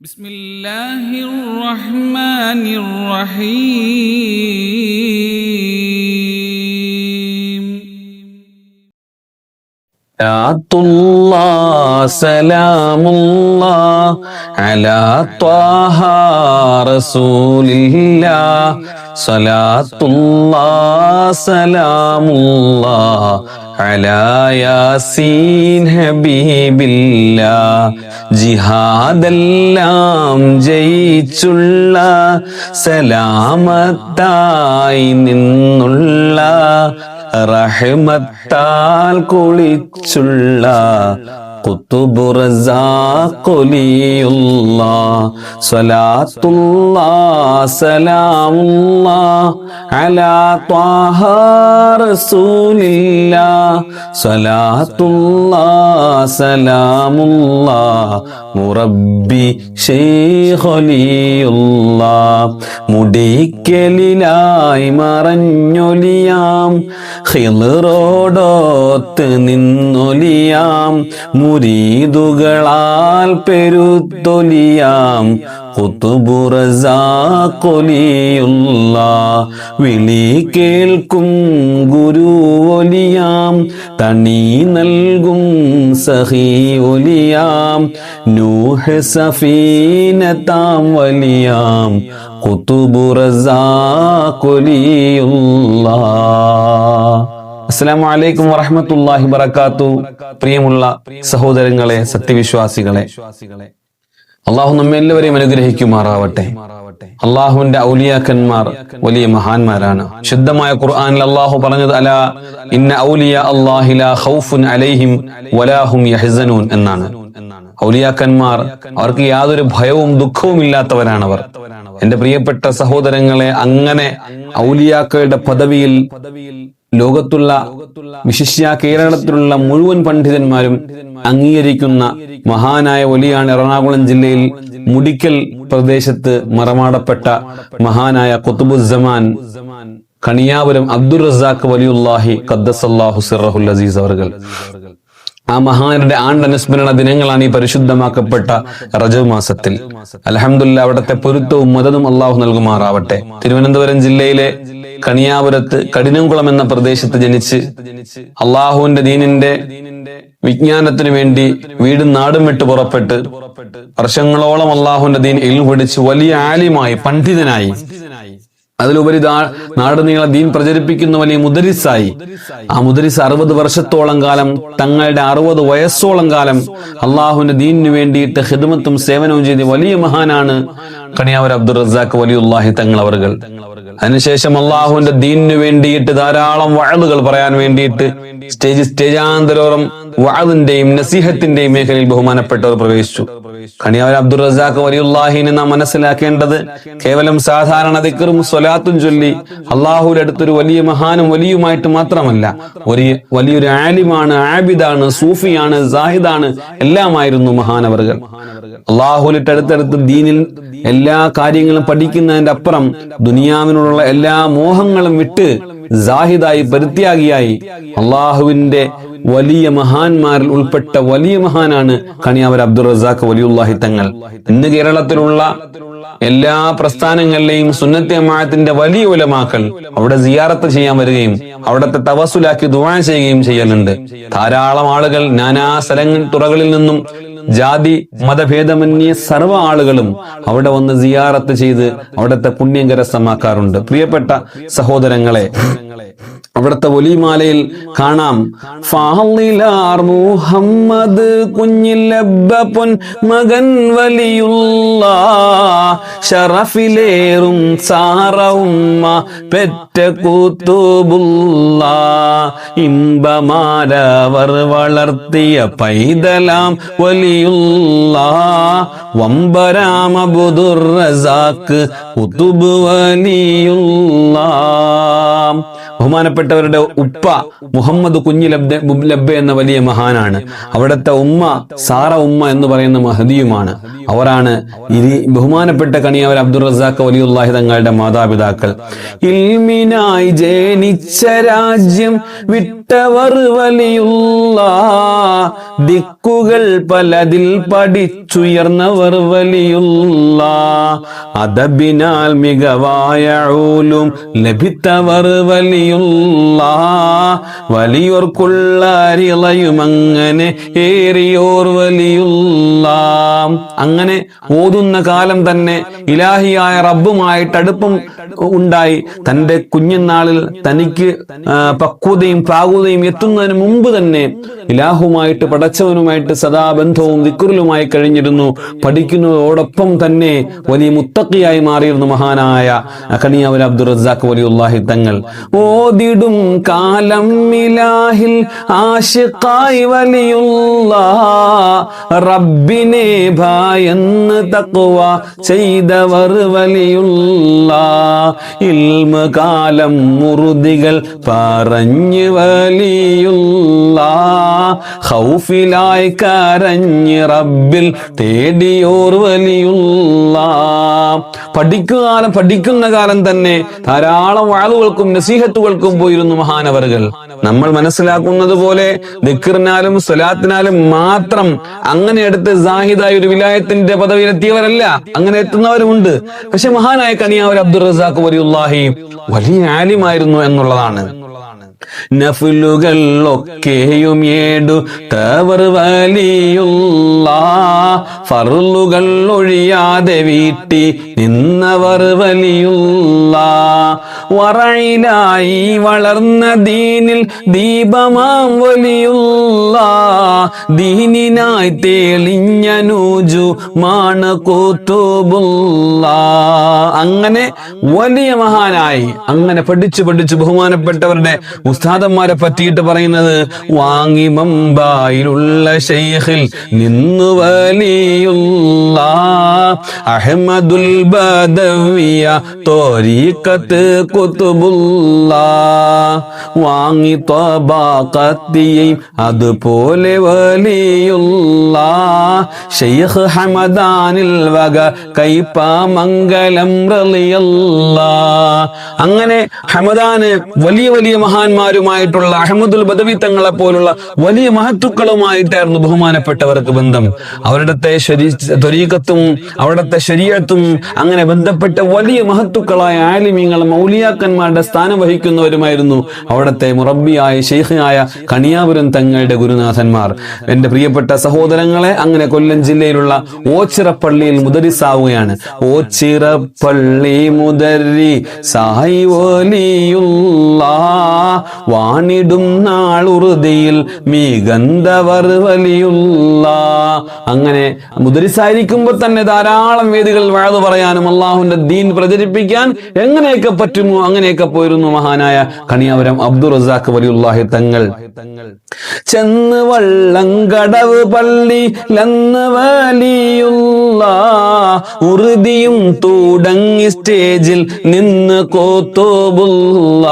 بسم الله الرحمن الرحيم. صلاة الله سلام الله على طه رسول الله. സലാത്തുല്ലാ സലാമുല്ലാ ഹബീബില്ല ജിഹാദെല്ലാം ജയിച്ചുള്ള സലാമത്തായി നിന്നുള്ള റഹ്മത്താൽ കുളിച്ചുള്ള കുത്തുബുറസാഖുലിയുള്ള സ്വലാത്തുള്ള സലാമുള്ള അലാ ത്വാഹ റസൂലില്ല സ്വലാത്തുള്ള സലാമുള്ള മുറബി ഷെയ്ഖലിയുള്ള മുടിക്കലിലായി മറഞ്ഞൊലിയാം ഹിളറോടൊത്ത് നിന്നൊലിയാം മുരീതുകളാൽ പെരുത്തൊലിയാം. കുത്തുബുറസാക്കൊലിയുള്ള വിളി കേൾക്കും ഗുരു ഒലിയാം തണി നൽകും സഹി ഒലിയാം നൂഹ് സഫീനത്താം വലിയാം. കുത്തുബുറസാക്കൊലിയുള്ള അസ്സലാമു അലൈക്കും വറഹമത്തല്ലാഹി വബറകാത്തു. പ്രിയമുള്ള സഹോദരങ്ങളെ സത്യവിശ്വാസികളെ അള്ളാഹു നമ്മെ എല്ലാവരെയും അനുഗ്രഹിക്കുമാറാവട്ടെ. അള്ളാഹുവിന്റെ ഔലിയാക്കന്മാർ വലിയ മഹാന്മാരാണ്. ശുദ്ധമായ ഖുർആാനിൽ അള്ളാഹു പറഞ്ഞത് അല ഇന്ന ഔലിയ അള്ളാഹില ഖൗഫുൻ അലൈഹിം വലാഹും എന്നാണ്. ഔലിയാക്കന്മാർ അവർക്ക് യാതൊരു ഭയവും ദുഃഖവും ഇല്ലാത്തവരാണവർ. എന്റെ പ്രിയപ്പെട്ട സഹോദരങ്ങളെ അങ്ങനെ ഔലിയാക്കളുടെ പദവിയിൽ ലോകത്തുള്ള വിശിഷ്യ കേരളത്തിലുള്ള മുഴുവൻ പണ്ഡിതന്മാരും അംഗീകരിക്കുന്ന മഹാനായ ഒലിയാണ് എറണാകുളം ജില്ലയിൽ മുടിക്കൽ പ്രദേശത്ത് മറമാടപ്പെട്ട മഹാനായ കുത്തുബുസമാൻ കണിയാപുരം അബ്ദുൾ റസാഖ് വലിയുല്ലാഹി ഖദ്ദസല്ലാഹു സിറഹുൽ അസീസ് അവർകൾ ആ മഹാനരുടെ ആണ്ടനുസ്മരണ ദിനങ്ങളാണ് ഈ പരിശുദ്ധമാക്കപ്പെട്ട റജവ് മാസത്തിൽ. അലഹമുല്ല അവിടുത്തെ പൊരുത്തവും മതതും അള്ളാഹു നൽകുമാറാവട്ടെ. തിരുവനന്തപുരം ജില്ലയിലെ കണിയാപുരത്ത് കഠിനംകുളം എന്ന പ്രദേശത്ത് ജനിച്ച് അള്ളാഹുവിന്റെ ദീനിന്റെ വിജ്ഞാനത്തിനു വേണ്ടി വീടും നാടും വിട്ട് പുറപ്പെട്ട് വർഷങ്ങളോളം അള്ളാഹുവിന്റെ ദീൻ എൽ പിടിച്ച് വലിയ ആലിമായി പണ്ഡിതനായി അതിലുപരി ദാ- നാട് നീള ദീൻ പ്രചരിപ്പിക്കുന്ന വലിയ മുദരിസായി. ആ മുദരിസ് അറുപത് വർഷത്തോളം കാലം തങ്ങളുടെ അറുപത് വയസ്സോളം കാലം അള്ളാഹുവിന്റെ ദീനിനു വേണ്ടിയിട്ട് ഹിദമത്തും സേവനവും ചെയ്ത വലിയ മഹാനാണ് കണിയാവർ അബ്ദുൾ റസാഖ് തങ്ങൾ അവർകൾ അതിനുശേഷം അള്ളാഹുവിന്റെ ദീനിനു വേണ്ടിയിട്ട് ധാരാളം വഴലുകൾ പറയാൻ വേണ്ടിയിട്ട് സ്റ്റേജ് സ്റ്റേജാന്തരോളം വഴലിന്റെയും നസീഹത്തിന്റെയും മേഖലയിൽ ബഹുമാനപ്പെട്ടവർ പ്രവേശിച്ചു. കണിയാവൻ അബ്ദുൾ റസാഖ് വലിയുല്ലാഹിനെ നാം മനസ്സിലാക്കേണ്ടത് കേവലം സാധാരണ ദിക്കറും സ്വലാത്തും ചൊല്ലി അള്ളാഹുവിന്റെ അടുത്തൊരു വലിയ മഹാനും വലിയുമായിട്ട് മാത്രമല്ല ഒരു വലിയൊരു ആലിമാണ് ആബിദാണ് സൂഫിയാണ് സാഹിദാണ് എല്ലാമായിരുന്നു മഹാനവറുകൾ. അള്ളാഹുലിട്ട് അടുത്തടുത്ത് ദീനിൽ എല്ലാ കാര്യങ്ങളും പഠിക്കുന്നതിന്റെ അപ്പുറം ദുനിയാവിനോടുള്ള എല്ലാ മോഹങ്ങളും വിട്ട് സാഹിദായി പരിത്യാഗിയായി അള്ളാഹുവിന്റെ വലിയ മഹാന്മാരിൽ ഉൾപ്പെട്ട വലിയ മഹാനാണ് കണിയാവർ അബ്ദുൾ റസാഖ് വലിയുല്ലാഹി തങ്ങൾ. ഇന്ന് കേരളത്തിലുള്ള എല്ലാ പ്രസ്ഥാനങ്ങളിലെയും സുന്നത്തി അമായത്തിന്റെ വലിയ ഉലമാക്കൾ അവിടെ സിയാറത്ത് ചെയ്യാൻ വരികയും അവിടത്തെ തവസുലാക്കി ദുവാ ചെയ്യുകയും ചെയ്യലുണ്ട്. ധാരാളം ആളുകൾ നാനാ സ്ഥലങ്ങൾ തുറകളിൽ നിന്നും ജാതി മതഭേദമന്യേ സർവ ആളുകളും അവിടെ വന്ന് സിയാറത്ത് ചെയ്ത് അവിടത്തെ പുണ്യം കരസ്ഥമാക്കാറുണ്ട്. പ്രിയപ്പെട്ട സഹോദരങ്ങളെ അവിടുത്തെ ഒലിമാലയിൽ കാണാം. മുഹമ്മദ് കുഞ്ഞിലബ്ബൻ മകൻ വലിയുള്ള ഷറഫിലേറും സാറവുമ്മ പെറ്റ കൂത്തുബുള്ള ഇമ്പമാരവർ വളർത്തിയ പൈതലാം വലിയുള്ള വമ്പരാമബുദുർ റസാക്ക് കുത്തുബ് വലിയുള്ള ബഹുമാനപ്പെട്ടവരുടെ ഉപ്പ മുഹമ്മദ് കുഞ്ഞി ലബ്ബ എന്ന വലിയ മഹാനാണ്. അവിടുത്തെ ഉമ്മ സാറ ഉമ്മ എന്ന് പറയുന്ന മഹദിയുമാണ്. അവരാണ് ഇനി ബഹുമാനപ്പെട്ട കണിയവർ അബ്ദുൾ റസാഖ് വലിയുള്ളാഹി തങ്ങളുടെ മാതാപിതാക്കൾ. ഇൽമിനായി ജനിച്ച രാജ്യം വിട്ടവർ വലിയുള്ള. ദിക്കുകൾ പലതിൽ പഠിച്ചുയർന്നവർ വലിയുള്ള. അതബിനാൽ മികവായ ലഭിത്തവർ വലിയുള്ള ഏറിയോർ അങ്ങനെ ഓതുന്ന കാലം തന്നെ ഇലാഹിയായ റബ്ബുമായിട്ട് അടുപ്പം ഉണ്ടായി. തന്റെ കുഞ്ഞുനാളിൽ തനിക്ക് പക്വതയും പ്രാകുതയും എത്തുന്നതിന് മുമ്പ് തന്നെ ഇലാഹുമായിട്ട് പടച്ചവനുമായിട്ട് സദാ ബന്ധവും കഴിഞ്ഞിരുന്നു. പഠിക്കുന്നതോടൊപ്പം തന്നെ വലിയ മുത്തക്കിയായി മാറിയിരുന്നു മഹാനായ കണിയാവൽ അബ്ദുൾ റസാഖ് വലിയുല്ലാഹി തങ്ങൾ ഓതിടും കാലം ഇലാഹിൽ ആഷിഖായി വലിയുള്ള. റബ്ബിനെ ഭയന്ന് തക്കുവ ചെയ്തവർ വലിയുള്ള. ഇൽമ കാലം മുറുതികൾ പറഞ്ഞ് വലിയുള്ള. ഹൗഫിലായി കരഞ്ഞ് റബ്ബിൽ തേടിയോർ വലിയുള്ള. പഠിക്കുന്ന കാലം പഠിക്കുന്ന കാലം തന്നെ ധാരാളം വാളുകൾക്കും നസീഹത്തുകൾക്കും പോയിരുന്നു മഹാനവറുകൾ. നമ്മൾ മനസ്സിലാക്കുന്നത് പോലെ ദിക്കറിനാലും സ്വലാത്തിനാലും മാത്രം അങ്ങനെ എടുത്ത് സാഹിദായ ഒരു വിലായത്തിന്റെ പദവിയിലെത്തിയവരല്ല. അങ്ങനെ എത്തുന്നവരുമുണ്ട്. പക്ഷെ മഹാനായ കനിയാവർ അബ്ദുൾ റസാഖ് വലിയ ആലിമായിരുന്നു എന്നുള്ളതാണ്. നഫുലുകൾ ഒക്കെയും ഏടു തവർ വലിയുള്ള ഫറുലുകൾ ഒഴിയാതെ വീട്ടി നിന്നവർ വലിയുള്ള വറയിലായി വളർന്ന ദീനിൽ ദീപമാം വലിയുള്ള ദീനിനായി തെളിഞ്ഞ മാണ് കൂത്തുബുള്ള അങ്ങനെ വലിയ മഹാനായി അങ്ങനെ പഠിച്ചു പഠിച്ചു ബഹുമാനപ്പെട്ടവരുടെ ഉസ്താദന്മാരെ പറ്റിയിട്ട് പറയുന്നത് വാങ്ങി മമ്പായിലുള്ള ഷെയ്ഖിൽ നിന്നു വലിയുള്ള അഹമ്മദുൽ ബദവിയ തോരീക്കത്ത് കുത്തുബുള്ള വാങ്ങി തോബാക്കത്തിയും അതുപോലെ വലിയുള്ള ഷെയ്ഖ് ഹമദാനിൽ വക കൈപ്പ മംഗലം റളിയല്ല. അങ്ങനെ ഹമദാന് വലിയ വലിയ മഹാന്മാരുമായിട്ടുള്ള അഹമ്മദുൽ ബദവി തങ്ങളെ പോലുള്ള വലിയ മഹത്തുക്കളുമായിട്ടായിരുന്നു ബഹുമാനപ്പെട്ടവർക്ക് ബന്ധം. അവരുടെ ത്വരീകത്തും അവിടുത്തെ ശരീരത്തും അങ്ങനെ ബന്ധപ്പെട്ട വലിയ മഹത്തുക്കളായ ആലിമ്യങ്ങൾ മൗലിയാക്കന്മാരുടെ സ്ഥാനം വഹിക്കുന്നവരുമായിരുന്നു അവിടുത്തെ മുറബിയായ ഷെയ്ഖായ കണിയാപുരം തങ്ങളുടെ ഗുരുനാഥന്മാർ. എന്റെ പ്രിയപ്പെട്ട സഹോദരങ്ങളെ അങ്ങനെ കൊല്ലം ജില്ലയിലുള്ള ഓച്ചിറപ്പള്ളിയിൽ മുദരിസാവുകയാണ്. ഓച്ചിറപ്പള്ളി വലിയുള്ള വാണിടും നാളുറുതിയിൽ മീഗന്ധവർ വലിയുള്ള അങ്ങനെ മുദരിസായിരിക്കുമ്പോൾ തന്നെ ധാരാളം വേദികളിൽ വാഴ പറയാനും അള്ളാഹുവിന്റെ ദീൻ പ്രചരിപ്പിക്കാൻ എങ്ങനെയൊക്കെ പറ്റുമോ അങ്ങനെയൊക്കെ പോയിരുന്നു മഹാനായ കണിയാവരം അബ്ദുൾ റസാഖ് വലിയുള്ളാഹി തങ്ങൾ. ചെന്ന് വള്ളം കടവ് പള്ളി ലന്ന് വലിയുള്ള ഉറുതിയും തുടങ്ങി സ്റ്റേജിൽ നിന്ന് കോത്തോബുള്ള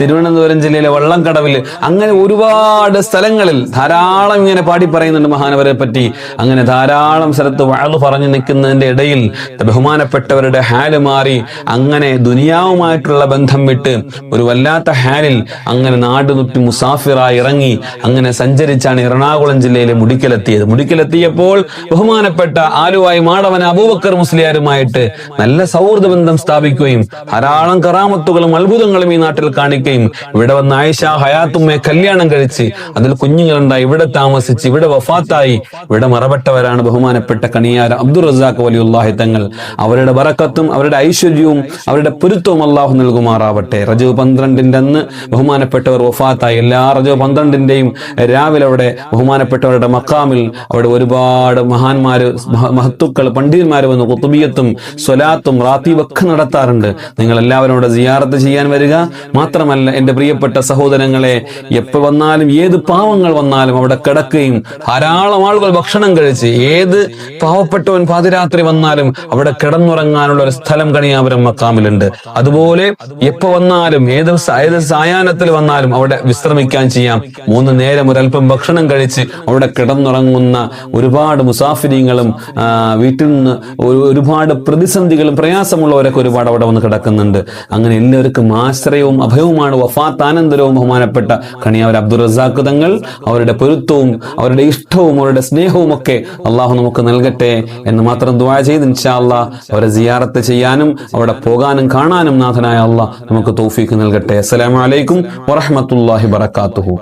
തിരുവനന്തപുരം ജില്ലയിലെ വള്ളംകടവിൽ അങ്ങനെ ഒരുപാട് സ്ഥലങ്ങളിൽ ധാരാളം ഇങ്ങനെ പാടി പറയുന്നുണ്ട് മഹാനവരെ പറ്റി. അങ്ങനെ ധാരാളം സ്ഥലത്ത് വാഴ് പറഞ്ഞു നിൽക്കുന്നതിന്റെ ഇടയിൽ ബഹുമാനപ്പെട്ടവരുടെ ഹാൽ മാറി അങ്ങനെ ദുനിയാവുമായിട്ടുള്ള ബന്ധം വിട്ട് ഒരു വല്ലാത്ത ഹാലിൽ അങ്ങനെ നാടുനുറ്റി മുസാഫിറായി ഇറങ്ങി അങ്ങനെ സഞ്ചരിച്ചാണ് എറണാകുളം ജില്ലയിലെ മുടിക്കലെത്തിയത്. മുടിക്കലെത്തിയപ്പോൾ ബഹുമാനപ്പെട്ട ആലുവായി അബൂബക്കർ മുസ്ലിയാരുമായിട്ട് നല്ല സൗഹൃദ ബന്ധം സ്ഥാപിക്കുകയും ധാരാളം കറാമത്തുകളും അത്ഭുതങ്ങളും ഈ നാട്ടിൽ കാണിക്കുകയും ഇവിടെ വന്ന ആയിഷ ഹയാത്തുമ്മയെ കല്യാണം കഴിച്ച് അതിൽ കുഞ്ഞുങ്ങളുണ്ടായി ഇവിടെ താമസിച്ച് ഇവിടെ വഫാത്തായി. ഇവിടെ മറപ്പെട്ടവരാണ് ബഹുമാനപ്പെട്ട കണിയാര അബ്ദുൾ റസാഖ് വലിയുള്ളാഹി തങ്ങൾ. അവരുടെ വറക്കത്തും അവരുടെ ഐശ്വര്യവും അവരുടെ പൊരുത്തവും അള്ളാഹു നൽകുമാറാവട്ടെ. റജു പന്ത്രണ്ടിന്റെ അന്ന് ബഹുമാനപ്പെട്ടവർ വഫാത്തായി. എല്ലാ റജു പന്ത്രണ്ടിന്റെയും രാവിലെ അവിടെ ബഹുമാനപ്പെട്ടവരുടെ മക്കാമിൽ അവിടെ ഒരുപാട് മഹാന്മാര് മഹ- മഹത്തുക്കൾ പണ്ഡിതന്മാർ വന്ന് കുത്തുബിയത്തും സ്വലാത്തും റാത്തീബ് ഒക്കെ നടത്താറുണ്ട്. നിങ്ങൾ എല്ലാവരും അവിടെ സിയാറത്ത് ചെയ്യാൻ വരിക. മാത്രമല്ല എന്റെ പ്രിയപ്പെട്ട സഹോദരങ്ങളെ എപ്പോൾ വന്നാലും ഏത് പാവങ്ങൾ വന്നാലും അവിടെ കിടക്കുകയും ധാരാളം ആളുകൾ ഭക്ഷണം കഴിച്ച് ഏത് പാവപ്പെട്ടവൻ പാതിരാത്രി വന്നാലും അവിടെ കിടന്നുറങ്ങാനുള്ള ഒരു സ്ഥലം കണിയാപുരം മക്കാമിലുണ്ട്. അതുപോലെ എപ്പോ വന്നാലും ഏത് ഏത് സായാഹ്നത്തിൽ വന്നാലും അവിടെ വിശ്രമിക്കാൻ ചെയ്യാം. മൂന്ന് നേരം ഒരല്പം ഭക്ഷണം കഴിച്ച് അവിടെ കിടന്നുറങ്ങുന്ന ഒരുപാട് മുസാഫിരിങ്ങളും വീട്ടിൽ ഒരു- ഒരുപാട് പ്രതിസന്ധികളും പ്രയാസമുള്ളവരൊക്കെ ഒരുപാട് അവിടെ വന്ന് കിടക്കുന്നുണ്ട്. അങ്ങനെ എല്ലാവർക്കും ആശ്രയവും അഭയവുമാണ് വഫാത്താനന്തരവും ബഹുമാനപ്പെട്ട കണിയാവർ അബ്ദുൾ റസാഖ് തങ്ങൾ. അവരുടെ പൊരുത്തവും അവരുടെ ഇഷ്ടവും അവരുടെ സ്നേഹവും ഒക്കെ അള്ളാഹു നമുക്ക് നൽകട്ടെ എന്ന് മാത്രം ദുആ ചെയ്ത് ഇൻഷാ അള്ളാഹ് അവരെ സിയാറത്ത് ചെയ്യാനും അവിടെ പോകാനും കാണാനും നാഥനായ അള്ളാഹ് നമുക്ക് തോഫീക്ക് നൽകട്ടെ. അസ്സലാമു അലൈക്കും വറഹ്മത്തുള്ളാഹി വബറകാതുഹു.